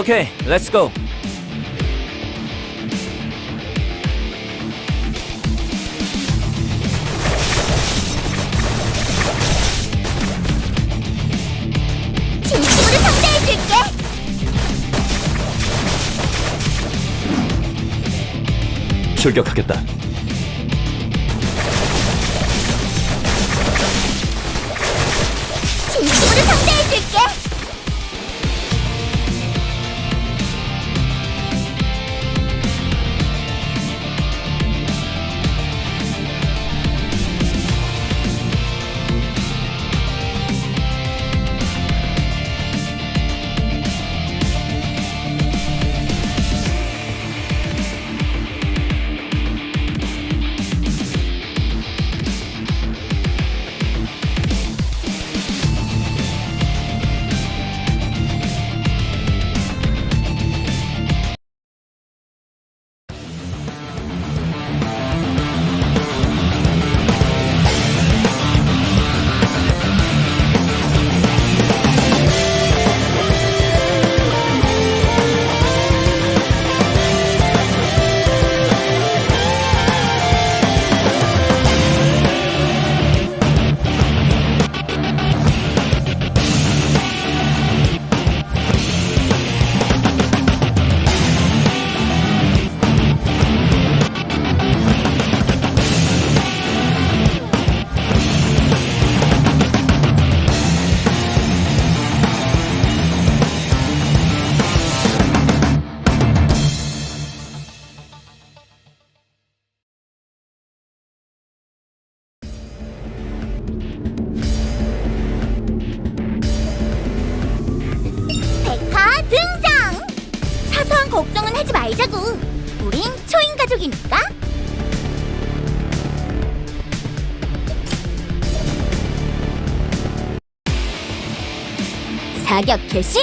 오케이, 렛츠 고. 진심으로 상대해줄게. 출격하겠다. 백화 등장. 사소한 걱정은 하지 말자고. 우린 초인 가족이니까. 사격 개시.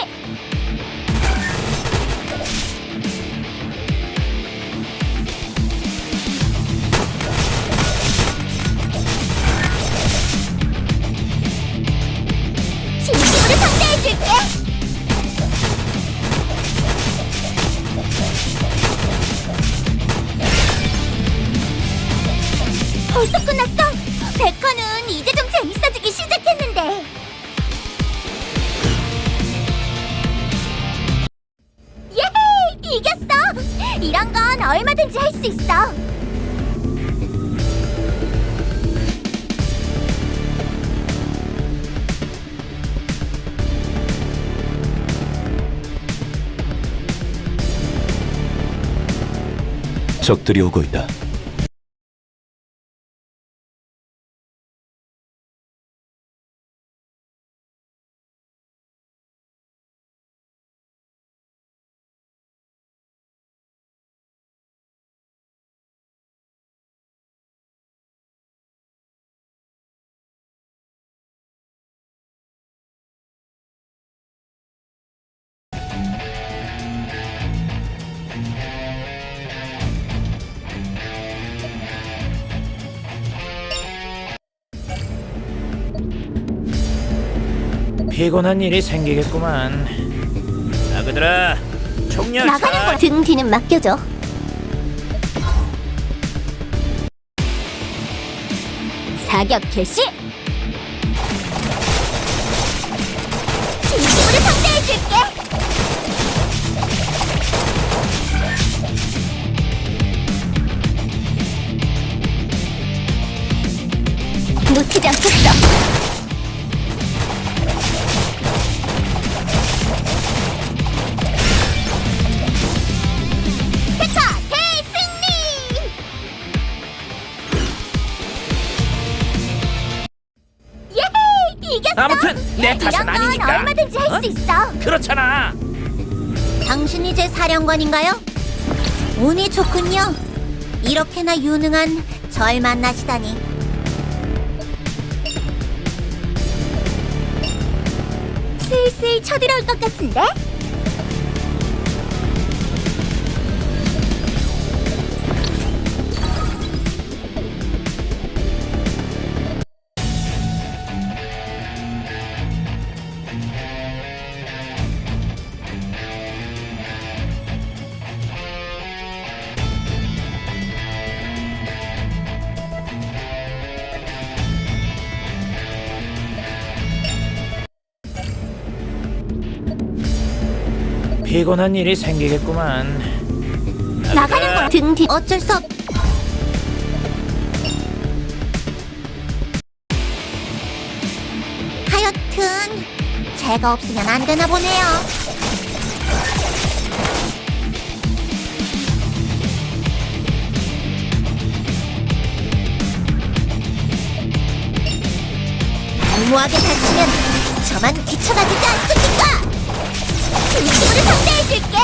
적들이 오고 있다. 피곤한 일이 생기겠구만. 아그들아, 총열 나가는 거등 뒤는 맡겨줘. 사격 개시. 그렇잖아. 당신이 제 사령관인가요? 운이 좋군요. 이렇게나 유능한 절 만나시다니. 슬슬 쳐들어올 것 같은데? 피곤한 일이 생기겠구만. 나가는 거야. 등 뒤. 어쩔 수 없. 하여튼 제가 없으면 안 되나 보네요. 무모하게 다치면 저만 귀찮아지지 않습니까? 상대해줄게.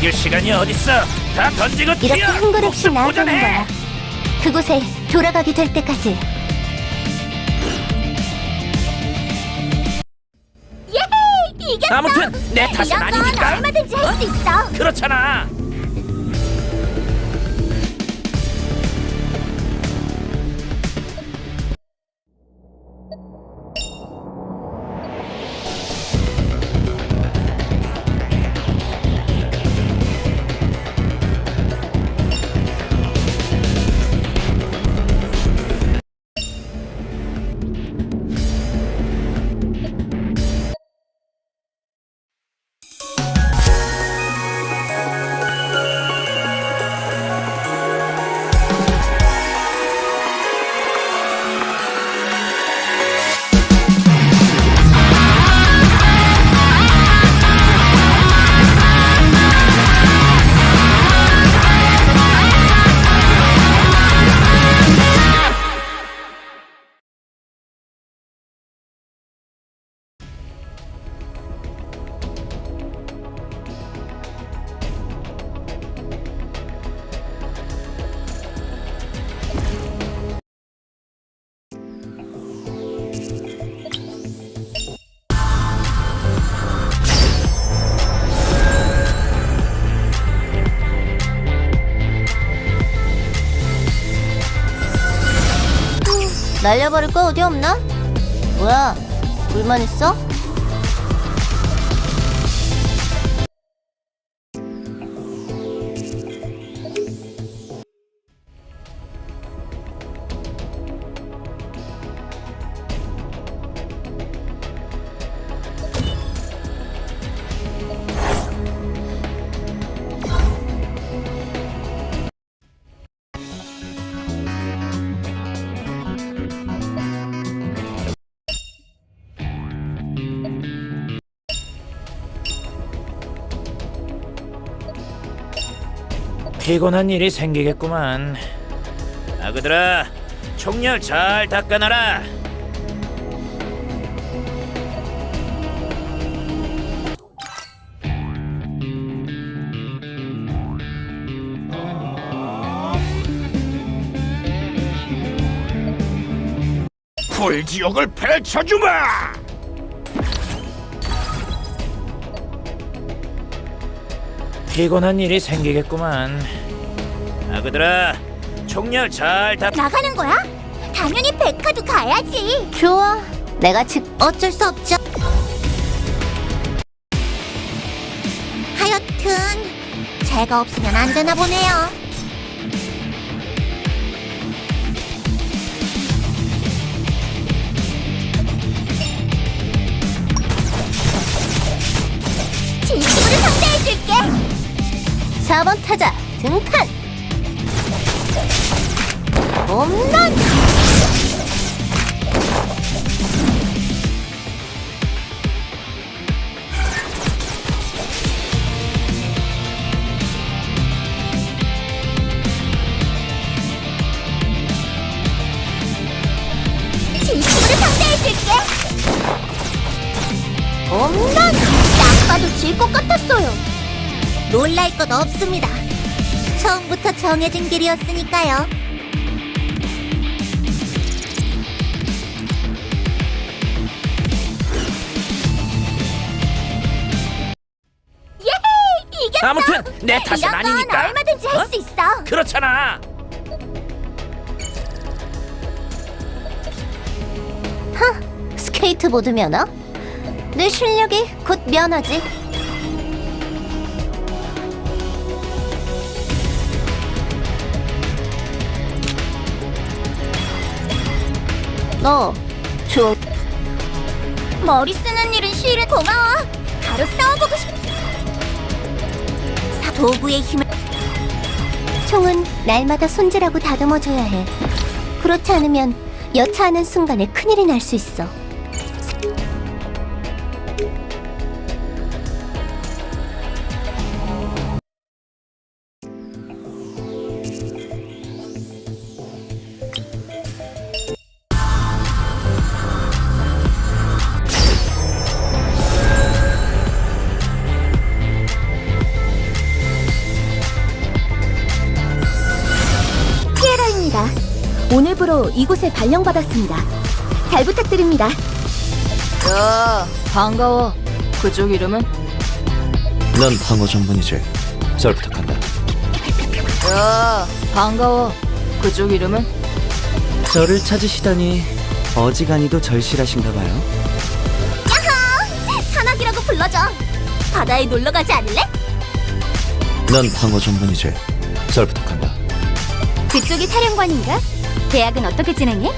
챙길 시간이 어딨어? 다 던지고. 이렇게 한 걸음씩 나아가는. 거야. 그곳에 돌아가게 될 때까지. 아무튼 내 탓은 이런 건 아니니까. 얼마든지 할 수 있어. 그렇잖아. 날려버릴 거 어디 없나? 뭐야? 불만 있어? 피곤한 일이 생기겠구만. 아그들아, 총열 잘 닦아놔라. 불지옥을 펼쳐주마! 피곤한 일이 생기겠구만. 아그들아, 총열 잘 닦. 나가는 거야? 당연히 백화도 가야지. 좋아. 내가 즉 어쩔 수 없죠. 하여튼 제가 없으면 안 되나 보네요. 4번 타자 등판. 홈런. 것 없습니다. 처음부터 정해진 길이었으니까요. 예! 이겼어! 아무튼 내 탓은 이런 건 아니니까. 얼마든지 할 어? 수 있어. 그렇잖아. 스케이트보드 면허? 내 실력이 곧 면허지. 너, 줘. 머리 쓰는 일은 싫은 고마워. 바로 싸워보고 싶. 사- 도구의 힘을. 총은 날마다 손질하고 다듬어줘야 해. 그렇지 않으면 여차하는 순간에 큰일이 날 수 있어. 오늘부로 이곳에 발령받았습니다. 잘 부탁드립니다. 야, 반가워. 그쪽 이름은? 넌 방어 전문이지. 잘 부탁한다. 야, 반가워. 그쪽 이름은? 저를 찾으시다니 어지간히도 절실하신가 봐요. 산악이라고 불러줘. 바다에 놀러 가지 않을래? 넌 방어 전문이지. 잘 부탁한다. 그쪽이 사령관인가? 대학은 어떻게 진행해?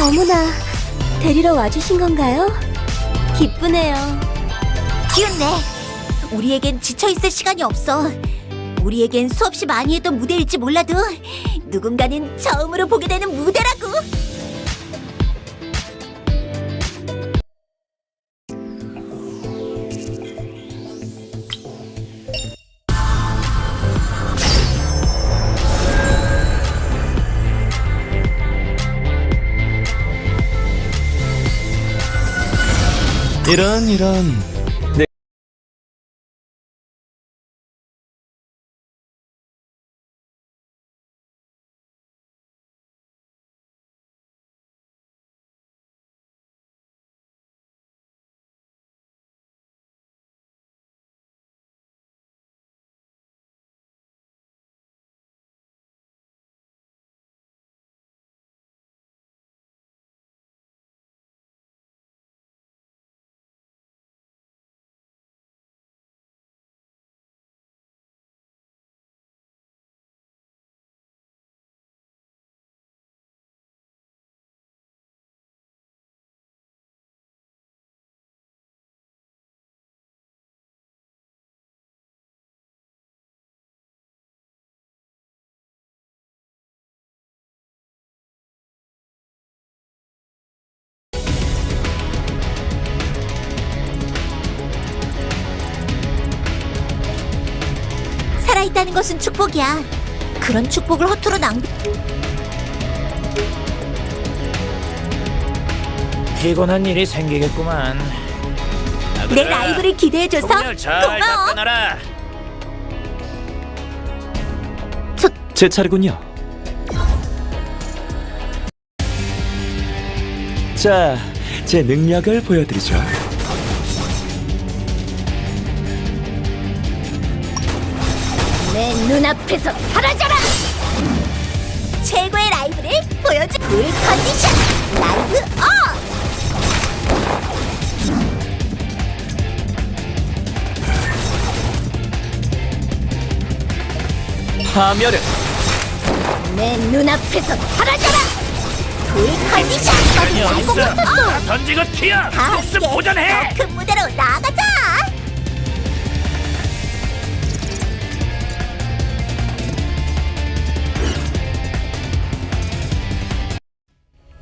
어머나, 데리러 와주신 건가요? 기쁘네요. 기운내. 우리에겐 지쳐 있을 시간이 없어. 우리에겐 수없이 많이 했던 무대일지 몰라도 누군가는 처음으로 보게 되는 무대라고. 이런 이런. 살아 있다는 것은 축복이야. 그런 축복을 허투루 낭비. 피곤한 일이 생기겠구만. 내 라이브를 기대해줘서 고마워. 답변하라. 제 차례군요. 자, 제 능력을 보여드리죠. 눈앞에서 사라져라! 최고의 라이브를 보여줘! 불 컨디션! 라이브 업! 파멸은 내 눈앞에서 사라져라! 불 컨디션! 시간이 라이브? 업! 다 던지고 튀어. 다 함께 보전해. 더 큰 무대로 나가자!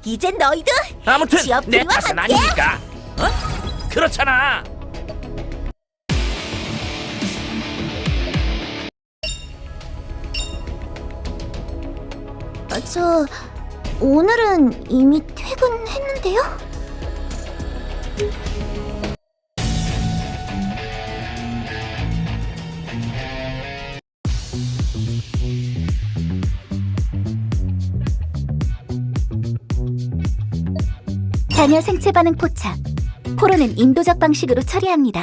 이젠 너희도 아무튼 지역 내 탓은 함께 아니니까. 어? 그렇잖아. 어, 저 오늘은 이미 퇴근했는데요. 자녀 생체 반응 포착. 포로는 인도적 방식으로 처리합니다.